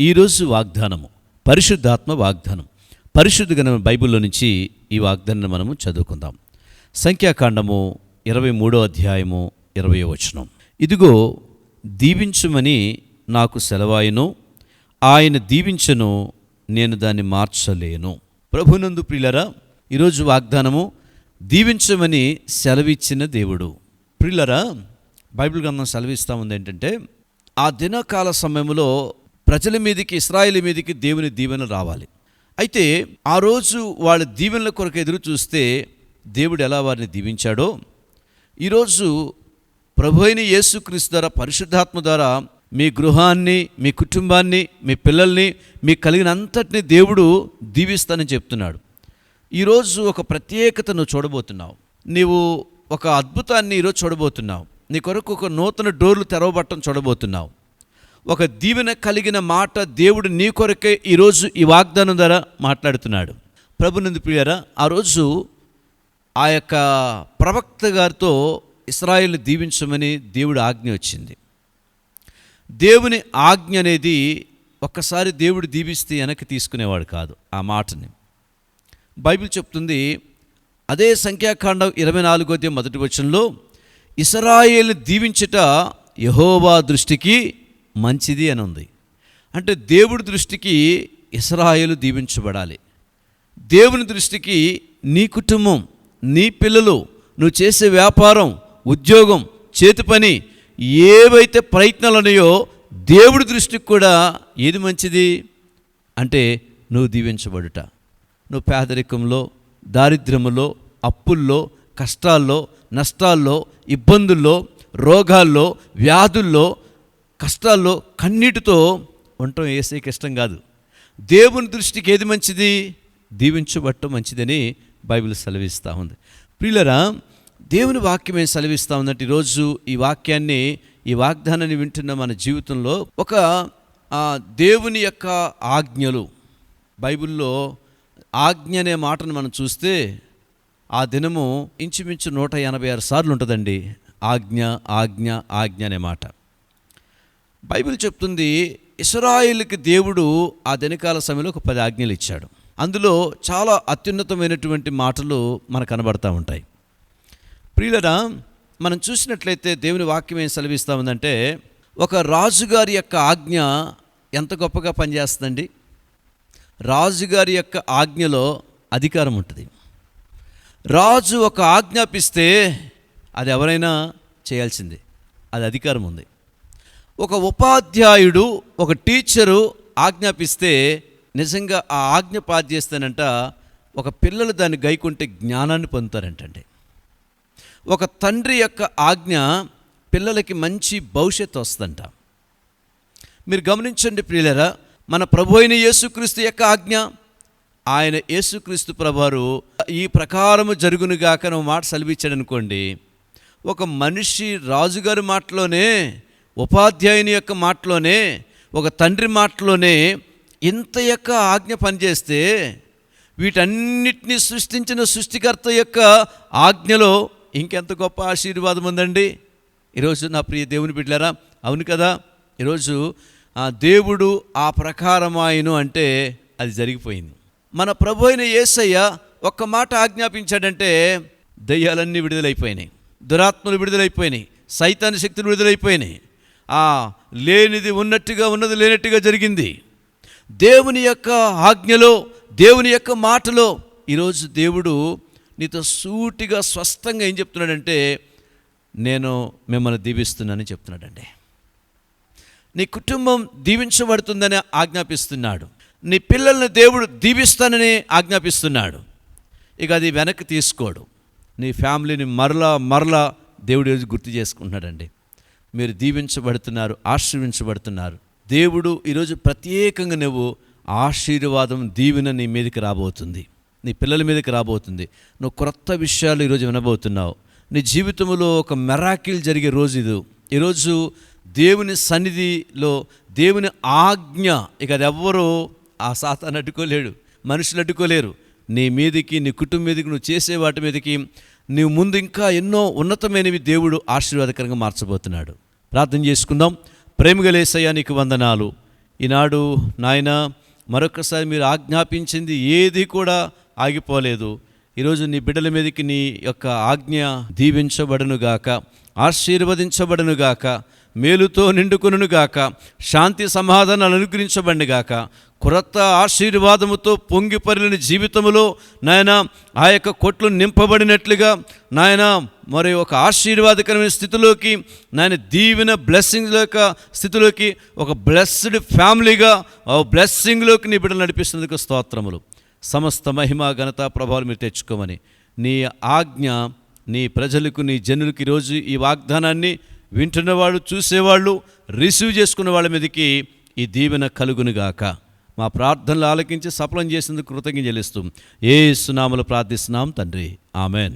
ఈరోజు వాగ్దానము పరిశుద్ధాత్మ వాగ్దానం. పరిశుద్ధ గణ బైబిల్లో నుంచి ఈ వాగ్దానాన్ని మనము చదువుకుందాం. సంఖ్యాకాండము ఇరవై మూడో అధ్యాయము ఇరవై వచనం. ఇదిగో దీవించుమని నాకు సెలవాయను ఆయన దీవించను నేను దాన్ని మార్చలేను. ప్రభునందు ప్రిలరా ఈరోజు వాగ్దానము దీవించమని సెలవిచ్చిన దేవుడు. ప్రిల్లరా బైబిల్ గ్రంథం సెలవిస్తూ ఉంది ఏంటంటే ఆ దినకాల సమయంలో ప్రజల మీదకి ఇస్రాయిల్ మీదకి దేవుని దీవెన రావాలి. అయితే ఆ రోజు వాళ్ళ దీవెనల కొరకు ఎదురు చూస్తే దేవుడు ఎలా వారిని దీవించాడో ఈరోజు ప్రభు అయిన యేసుక్రీస్తు ద్వారా పరిశుద్ధాత్మ ద్వారా మీ గృహాన్ని మీ కుటుంబాన్ని మీ పిల్లల్ని మీకు కలిగినంతటిని దేవుడు దీవిస్తానని చెప్తున్నాడు. ఈరోజు ఒక ప్రత్యేకత నువ్వు చూడబోతున్నావు. నీవు ఒక అద్భుతాన్ని ఈరోజు చూడబోతున్నావు. నీ కొరకు ఒక నూతన డోర్లు తెరవబట్టం చూడబోతున్నావు. ఒక దీవెన కలిగిన మాట దేవుడు నీ కొరకే ఈరోజు ఈ వాగ్దానం ద్వారా మాట్లాడుతున్నాడు. ప్రభునందు ప్రియరా ఆ రోజు ఆ యొక్క ప్రవక్త గారితో ఇస్రాయిల్ని దీవించమని దేవుడు ఆజ్ఞ వచ్చింది. దేవుని ఆజ్ఞ అనేది ఒక్కసారి దేవుడు దీవిస్తే వెనక్కి తీసుకునేవాడు కాదు ఆ మాటని. బైబిల్ చెప్తుంది అదే సంఖ్యాకాండం ఇరవై నాలుగోదే మొదటి వచనంలో ఇస్రాయేల్ని దీవించుట యహోవా దృష్టికి మంచిది అని ఉంది. అంటే దేవుడి దృష్టికి ఇస్రాయేలు దీవించబడాలి. దేవుని దృష్టికి నీ కుటుంబం నీ పిల్లలు నువ్వు చేసే వ్యాపారం ఉద్యోగం చేతి పని ఏవైతే ప్రయత్నాలు ఉన్నాయో దేవుడి దృష్టికి కూడా ఏది మంచిది? అంటే నువ్వు దీవించబడుట. నువ్వు పేదరికంలో దారిద్ర్యములో అప్పుల్లో కష్టాల్లో నష్టాల్లో ఇబ్బందుల్లో రోగాల్లో వ్యాధుల్లో కష్టాల్లో కన్నీటితో ఉండటం ఏసైకి ఇష్టం కాదు. దేవుని దృష్టికి ఏది మంచిది? దీవించబట్టం మంచిదని బైబిల్ సెలవిస్తూ ఉంది. ప్రియులరా దేవుని వాక్యం ఏం సెలవిస్తూ ఉందంటే ఈరోజు ఈ వాక్యాన్ని ఈ వాగ్దానాన్ని వింటున్న మన జీవితంలో ఒక దేవుని యొక్క ఆజ్ఞలు బైబిల్లో ఆజ్ఞ అనే మాటను మనం చూస్తే ఆ దినము ఇంచుమించు నూట ఎనభై ఆరు సార్లు ఉంటుందండి. ఆజ్ఞ ఆజ్ఞ ఆజ్ఞ అనే మాట. బైబిల్ చెప్తుంది ఇస్రాయిల్కి దేవుడు ఆ దినకాల సమయంలో ఒక పది ఆజ్ఞలు ఇచ్చాడు. అందులో చాలా అత్యున్నతమైనటువంటి మాటలు మనకు కనబడతా ఉంటాయి. ప్రియులరా మనం చూసినట్లయితే దేవుని వాక్యం ఏం సెలవిస్తూ ఉందంటే ఒక రాజుగారి యొక్క ఆజ్ఞ ఎంత గొప్పగా పనిచేస్తుందండి? రాజుగారి యొక్క ఆజ్ఞలో అధికారం ఉంటుంది. రాజు ఒక ఆజ్ఞాపిస్తే అది ఎవరైనా చేయాల్సిందే. అది అధికారం ఉంది. ఒక ఉపాధ్యాయుడు ఒక టీచరు ఆజ్ఞాపిస్తే నిజంగా ఆ ఆజ్ఞ పాస్ ఒక పిల్లలు దాన్ని గైకుంటే జ్ఞానాన్ని పొందుతారంటండి. ఒక తండ్రి యొక్క ఆజ్ఞ పిల్లలకి మంచి భవిష్యత్తు వస్తుందంట. మీరు గమనించండి ప్రియులరా మన ప్రభు అయిన యేసుక్రీస్తు యొక్క ఆజ్ఞ ఆయన యేసుక్రీస్తు ప్రభువారు ఈ ప్రకారము జరుగునుగాక నువ్వు మాట సెలవిచ్చాడు అనుకోండి ఒక మనిషి రాజుగారి మాటలోనే ఉపాధ్యాయుని యొక్క మాటలోనే ఒక తండ్రి మాటలోనే ఇంత యొక్క ఆజ్ఞ పనిచేస్తే వీటన్నిటిని సృష్టించిన సృష్టికర్త యొక్క ఆజ్ఞలో ఇంకెంత గొప్ప ఆశీర్వాదం ఉందండి? ఈరోజు నా ప్రియ దేవుని బిడ్డారా అవును కదా? ఈరోజు ఆ దేవుడు ఆ ప్రకారమాయను అంటే అది జరిగిపోయింది. మన ప్రభు అయిన ఏసయ్య ఒక్క మాట ఆజ్ఞాపించాడంటే దయ్యాలన్నీ విడుదలైపోయినాయి. దురాత్మలు విడుదలైపోయినాయి. సైతాన్ని శక్తులు విడుదలైపోయినాయి. ఆ లేనిది ఉన్నట్టుగా ఉన్నది లేనట్టుగా జరిగింది. దేవుని యొక్క ఆజ్ఞలో దేవుని యొక్క మాటలో ఈరోజు దేవుడు నీతో సూటిగా స్పష్టంగా ఏం చెప్తున్నాడంటే నేను మిమ్మల్ని దీవిస్తున్నానని చెప్తున్నాడండి. నీ కుటుంబం దీవించబడుతుందని ఆజ్ఞాపిస్తున్నాడు. నీ పిల్లల్ని దేవుడు దీవిస్తానని ఆజ్ఞాపిస్తున్నాడు. ఇక అది వెనక్కి తీసుకోడు. నీ ఫ్యామిలీని మరలా మరలా దేవుడు ఈరోజు గుర్తు చేసుకుంటున్నాడండి. మీరు దీవించబడుతున్నారు ఆశీర్వించబడుతున్నారు. దేవుడు ఈరోజు ప్రత్యేకంగా నువ్వు ఆశీర్వాదం దీవెన నీ మీదకి రాబోతుంది. నీ పిల్లల మీదకి రాబోతుంది. నువ్వు క్రొత్త విషయాలు ఈరోజు వినబోతున్నావు. నీ జీవితంలో ఒక మెరాకిల్ జరిగే రోజు ఇది. ఈరోజు దేవుని సన్నిధిలో దేవుని ఆజ్ఞ ఇక అది ఎవ్వరూ ఆ సాతాన్ని అడ్డుకోలేడు మనుషులు అడ్డుకోలేరు. నీ మీదకి నీ కుటుంబం మీదకి నువ్వు చేసే వాటి మీదకి నీవు ముందు ఇంకా ఎన్నో ఉన్నతమైనవి దేవుడు ఆశీర్వాదకరంగా మార్చబోతున్నాడు. ప్రార్థన చేసుకుందాం. ప్రేమగలేసయ్యా నీకు వందనాలు. ఈనాడు నాయన మరొకసారి మీరు ఆజ్ఞాపించింది ఏది కూడా ఆగిపోలేదు. ఈరోజు నీ బిడ్డల మీదకి నీ యొక్క ఆజ్ఞ దీవించబడనుగాక ఆశీర్వదించబడనుగాక మేలుతో నిండుకొనుగాక శాంతి సమాధానాలు అనుగ్రహించబడినగాక క్రొత్త ఆశీర్వాదముతో పొంగిపరిలిన జీవితములో నాయన ఆ యొక్క కొట్లు నింపబడినట్లుగా నాయన మరి ఒక ఆశీర్వాదకరమైన స్థితిలోకి నాయన దీవెన బ్లెస్సింగ్ యొక్క స్థితిలోకి ఒక బ్లెస్డ్ ఫ్యామిలీగా ఆ బ్లెస్సింగ్లోకి నీ బిడ్డలు నడిపిస్తున్నందుకు స్తోత్రములు. సమస్త మహిమ ఘనత ప్రభావాలు మీరు తెచ్చుకోమని నీ ఆజ్ఞ నీ ప్రజలకు నీ జనులకు ఈరోజు ఈ వాగ్దానాన్ని వింటున్నవాళ్ళు చూసేవాళ్ళు రిసీవ్ చేసుకున్న వాళ్ళ మీదకి ఈ దీవెన కలుగునుగాక. మా ప్రార్థనలు ఆలకించి సఫలం చేసినందుకు కృతజ్ఞ చెల్లిస్తూ ఏ సునామలు ప్రార్థిస్తున్నాం తండ్రి. ఆమెన్.